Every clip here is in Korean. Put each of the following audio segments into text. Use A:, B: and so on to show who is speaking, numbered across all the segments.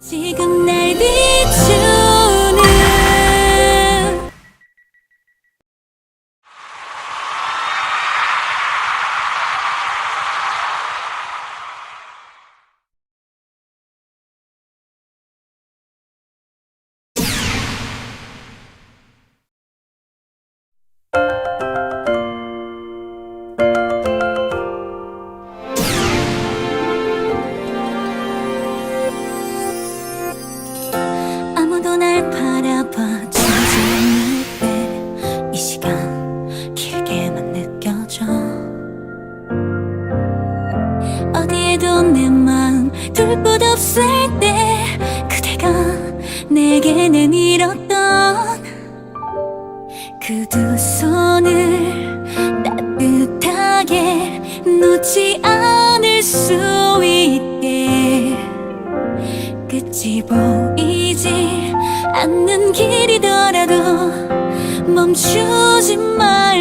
A: 지금 어디에도 내 마음 둘 곳 없을 때 그대가 내게 내밀었던 그 두 손을 따뜻하게 놓지 않을 수 있게 끝이 보이지 않는 길이더라도 멈추지 and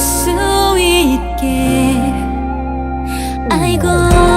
A: 수 있게. 알고.